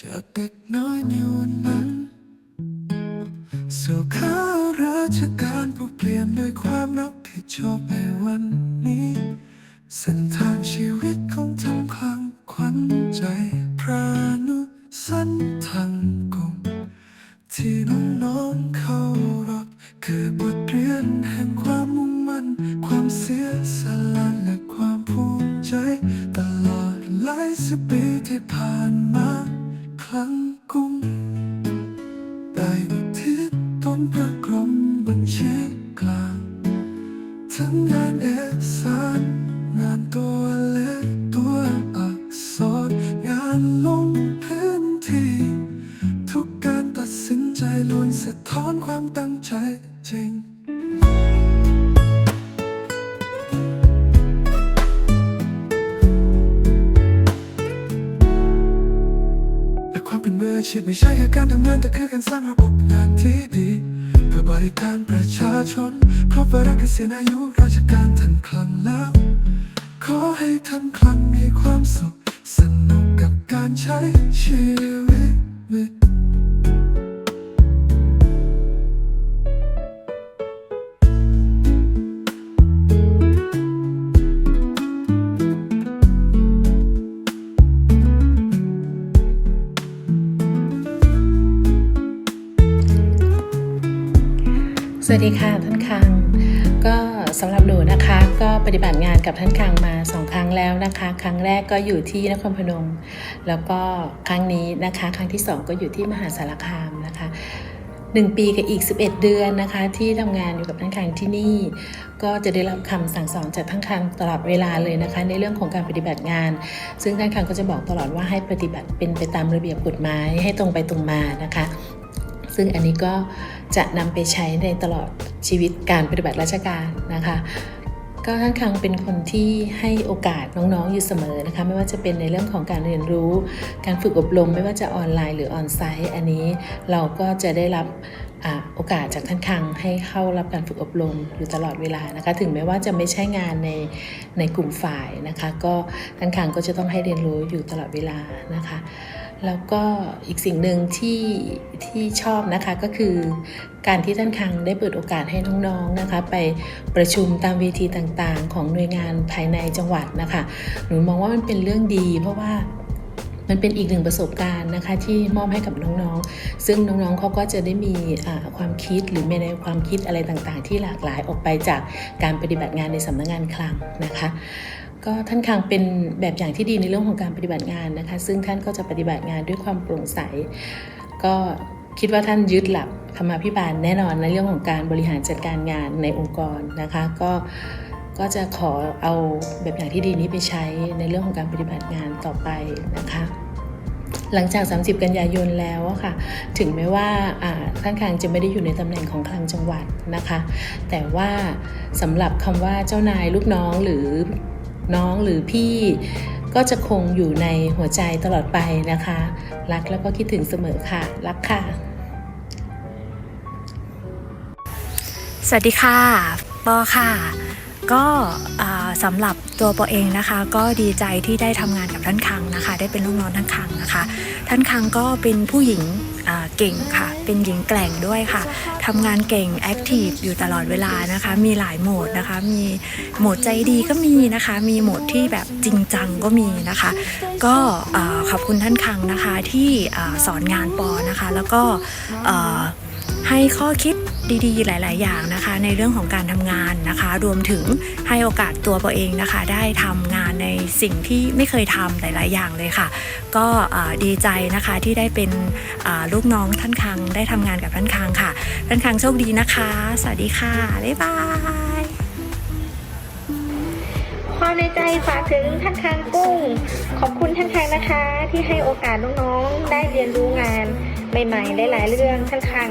จากเด็กน้อยในวันนั้นสู่ข้าราชการผู้เปลี่ยนด้วยความรับผิดชอบในวันนี้ เส้นทางชีวิตของทำคลังขวัญใจ พระนุสันทังกุมที่น้องๆเขารับคือบทเรียนแห่งความมุ่งมั่น ความเสียสละและความภูมิใจ ตลอดหลายสิบปีที่ผ่านมา ลังกุมได้อุทิศตนพระกรมบัญชีกลาง ทั้งงานเอกสารงานตัวเล็กตัวอักษรงานลงพื้นที่ ทุกการตัดสินใจล้วนสะท้อนความตั้งใจจริง ชีพไม่ใช่แค่การทำงานแต่คือการสร้างระบบงานที่ดี เพื่อบริการประชาชนครบวาระเกษียณอายุราชการท่านคลังแล้ว ขอให้ท่านคลังมีความสุข สนุกกับการใช้ชีวิต ดีค่ะท่านคัง ก็สำหรับหนูนะคะก็ปฏิบัติงานกับท่านคังมาสองครั้งแล้วนะคะ ครั้งแรกก็อยู่ที่นครพนม แล้วก็ครั้งนี้นะคะ ครั้งที่สองก็อยู่ที่มหาสารคามนะคะหนึ่งปีกับอีก 11 เดือนนะคะ ที่ทำงานอยู่กับท่านคังที่นี่ ก็จะได้รับคำสั่งสอนจากท่านคังตลอดเวลาเลยนะคะ ในเรื่องของการปฏิบัติงาน ซึ่งท่านคังก็จะบอกตลอดว่าให้ปฏิบัติเป็นไปตามระเบียบกฎหมายให้ตรงไปตรงมานะคะ ซึ่งอันนี้ก็ จะนำไปใช้ในตลอดชีวิตการปฏิบัติราชการนะคะก็ท่านคังเป็นคนที่ให้โอกาสน้องๆอยู่เสมอนะคะไม่ว่าจะเป็นในเรื่องของการเรียนรู้ การฝึกอบรม ไม่ว่าจะออนไลน์หรือออนไซต์อันนี้เราก็จะได้รับอโอกาสจากท่านคังให้เข้ารับการฝึกอบรมอยู่ตลอดเวลานะคะถึงแม้ว่าจะไม่ใช่งานในในกลุ่มฝ่ายนะคะก็ท่านคังก็จะต้องให้เรียนรู้อยู่ตลอดเวลานะคะ แล้วก็อีกสิ่งหนึ่งที่ที่ชอบนะคะก็คือการที่ท่านคังได้เปิดโอกาสให้น้องๆนะคะ ไปประชุมตามเวทีต่างๆ ของหน่วยงานภายในจังหวัดนะคะ หนูมองว่ามันเป็นเรื่องดี เพราะว่ามันเป็นอีกหนึ่งประสบการณ์นะคะที่มอบให้กับน้องๆ ซึ่งน้องๆเขาก็จะได้มีความคิดหรือมีแนความคิดอะไรต่างๆ ที่หลากหลายออกไปจากการปฏิบัติงานในสำนักงานคลังนะคะ ก็ท่านคังเป็นแบบอย่างที่ดีในเรื่องของการปฏิบัติงานนะคะ ซึ่งท่านก็จะปฏิบัติงานด้วยความโปร่งใส ก็คิดว่าท่านยึดหลักธรรมาภิบาลแน่นอนในเรื่องของการบริหารจัดการงานในองค์กรนะคะ ก็ก็จะขอเอาแบบอย่างที่ดีนี้ไปใช้ในเรื่องของการปฏิบัติงานต่อไปนะคะ หลังจาก 30 กันยายนแล้วค่ะ ถึงแม้ว่าท่านคลังจะไม่ได้อยู่ในตำแหน่งของคลังจังหวัดนะคะ แต่ว่าสำหรับคำว่าเจ้านายลูกน้องหรือ น้องหรือพี่ก็จะคงอยู่ในหัวใจตลอดไปนะคะ รักแล้วก็คิดถึงเสมอค่ะ รักค่ะ สวัสดีค่ะปอค่ะ ก็สำหรับตัวปอเองนะคะ ก็ดีใจที่ได้ทำงานกับท่านคังนะคะ ได้เป็นลูกน้องท่านคังนะคะ ท่านคังก็เป็นผู้หญิงเก่งค่ะ เป็นหญิงแกร่งด้วยค่ะทำงานเก่งแอคทีฟอยู่ตลอดเวลานะคะ มีหลายโหมดนะคะ มีโหมดใจดีก็มีนะคะ มีโหมดที่แบบจริงจังก็มีนะคะ ก็ขอบคุณท่านคังนะคะที่สอนงานปอนะคะ แล้วก็ให้ข้อคิด ดีๆ หลาย ๆ อย่างนะคะ ในเรื่องของการทำงานนะคะ รวมถึงให้โอกาสตัวปอเองนะคะ ได้ทำงานในสิ่งที่ไม่เคยทำหลาย ๆ อย่างเลยค่ะ ก็ดีใจนะคะที่ได้เป็นลูกน้องท่านคังได้ทำงานกับท่านคังค่ะ ท่านคังโชคดีนะคะ สวัสดีค่ะบ๊ายบายความในใจฝากถึงท่านคางกุ้ง ขอบคุณท่านคางนะคะ ที่ให้โอกาสน้อง ๆ ได้เรียนรู้งาน ใหม่ๆ หลาย ๆ เรื่องท่านคาง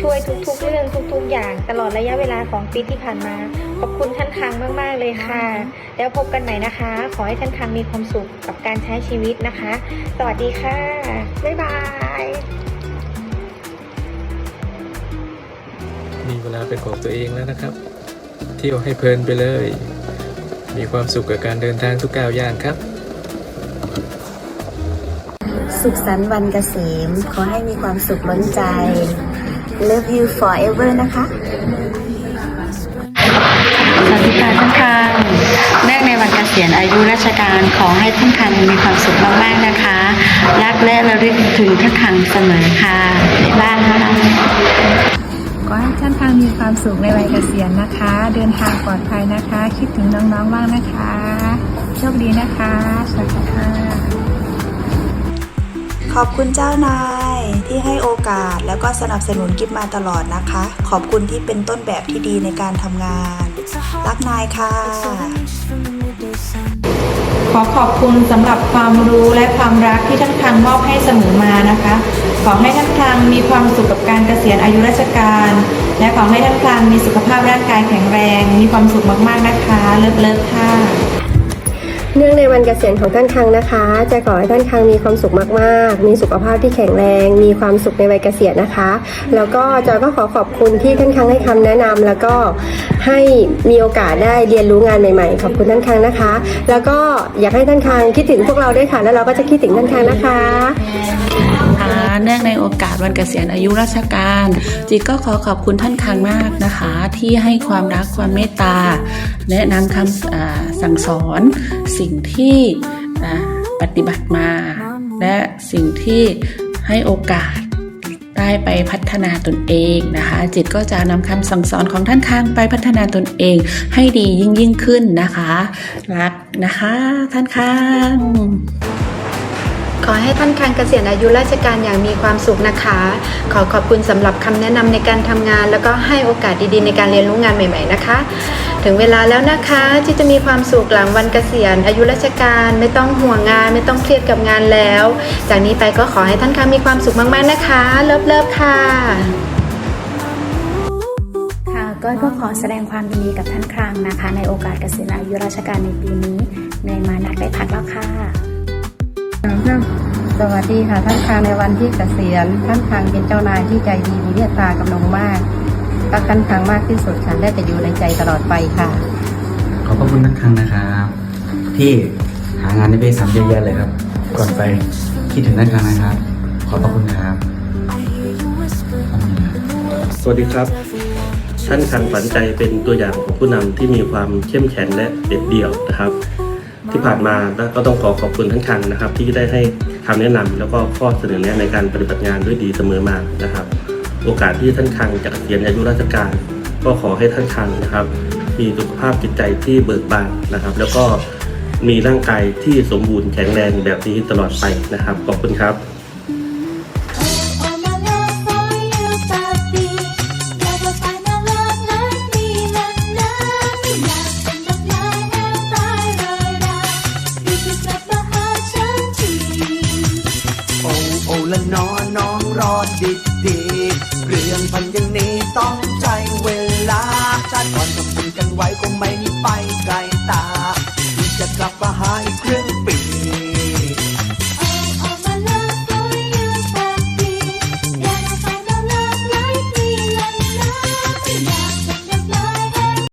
ช่วยทุก ๆ เรื่องทุก ๆ อย่างตลอดระยะเวลาสองปีที่ผ่านมา ขอบคุณท่านคางมาก ๆ เลยค่ะ แล้วพบกันใหม่นะคะ ขอให้ท่านคางมีความสุขกับการใช้ชีวิตนะคะ สวัสดีค่ะ บ๊ายบายมีเวลาเป็นของตัวเองแล้วนะครับ เที่ยวให้เพลินไปเลย มีความสุขกับการเดินทางทุกก้าวย่างครับ สุขสันต์วันเกษม ขอให้มีความสุขล้นใจ Love you forever นะคะสวัสดีค่ะท่านคังเนื่องในวันเกษียณอายุราชการขอให้ท่านคังมีความสุขมากๆนะคะ รักและระลึกถึงท่านคังเสมอค่ะบ๊ายบายขอให้ท่านทางมีความสุขในวัยเกษียณนะคะ เดินทางปลอดภัยนะคะ คิดถึงน้องๆบ้างนะคะ โชคดีนะคะ สวัสดีค่ะ ขอบคุณเจ้านายที่ให้โอกาสแล้วก็สนับสนุนกิฟมาตลอดนะคะ ขอบคุณที่เป็นต้นแบบที่ดีในการทำงาน รักนายค่ะ ขอขอบคุณสำหรับความรู้และความรักที่ท่านคลังมอบให้เสมอมานะคะ ขอให้ท่านคลังมีความสุขกับการเกษียณอายุราชการ และขอให้ท่านคลังมีสุขภาพร่างกายแข็งแรง มีความสุขมากๆนะคะ เลิฟเลิฟค่ะ เนื่องในวันเกษียณของท่านคังนะคะ จะขอให้ท่านคังมีความสุขมากๆ มีสุขภาพที่แข็งแรง มีความสุขในวัยเกษียณนะคะ แล้วก็จอยก็ขอขอบคุณที่ท่านคังให้คำแนะนำแล้วก็ให้มีโอกาสได้เรียนรู้งานใหม่ๆ ขอบคุณท่านคังนะคะ แล้วก็อยากให้ท่านคังคิดถึงพวกเราด้วยค่ะ แล้วเราก็จะคิดถึงท่านคังนะคะ เนื่องในโอกาสวันเกษียณอายุราชการ จิตก็ขอขอบคุณท่านคังมากนะคะ ที่ให้ความรักความเมตตา แนะนำคำสั่งสอนสิ่งที่ปฏิบัติมา และสิ่งที่ให้โอกาสได้ไปพัฒนาตนเองนะคะ จิตก็จะนำคำสั่งสอนของท่านค้างไปพัฒนาตนเองให้ดียิ่งยิ่งขึ้นนะคะ รักนะคะ ท่านค้าง ขอให้ท่านคังเกษียณอายุราชการอย่างมีความสุขนะคะ ขอขอบคุณสำหรับคำแนะนำในการทำงาน แล้วก็ให้โอกาสดีๆ ในการเรียนรู้งานใหม่ ๆ นะคะ ถึงเวลาแล้วนะคะที่จะมีความสุขหลังวันเกษียณ อายุราชการไม่ต้องห่วงงาน ไม่ต้องเครียดกับงานแล้ว จากนี้ไปก็ขอให้ท่านคังมีความสุขมากๆนะคะ เลิฟๆค่ะค่ะก้อยก็ขอแสดงความยินดีกับท่านครั้งนะคะ ในโอกาสเกษียณอายุราชการในปีนี้เนยมานักได้พักแล้วค่ะ สวัสดีค่ะ ท่านคางในวันที่เกษียณ ท่านคางเป็นเจ้านายที่ใจดีมีเมตตากับน้องมากรักท่านคางมากที่สุดฉันได้จะอยู่ในใจตลอดไปค่ะ ขอบพระคุณท่านครั้งนะครับที่หางานในเบสามเยอะแยะเลยครับ ก่อนไปคิดถึงท่านครั้งนะครับ ขอบพระคุณครับขอบคุณครับ สวัสดีครับ ท่านคันฝันใจเป็นตัวอย่างของผู้นำที่มีความเข้มแข็งและเด็ดเดี่ยวนะครับ ที่ผ่านมาก็ต้องขอขอบคุณท่านทางนะครับ ที่ได้ให้คำแนะนำแล้วก็ข้อเสนอแนะในการปฏิบัติงานด้วยดีเสมอมานะครับ โอกาสที่ท่านคังจะเกษียณอายุราชการ ก็ขอให้ท่านคังนะครับ มีสุขภาพจิตใจที่เบิกบานนะครับ แล้วก็มีร่างกายที่สมบูรณ์แข็งแรงแบบนี้ตลอดไปนะครับขอบคุณครับ โ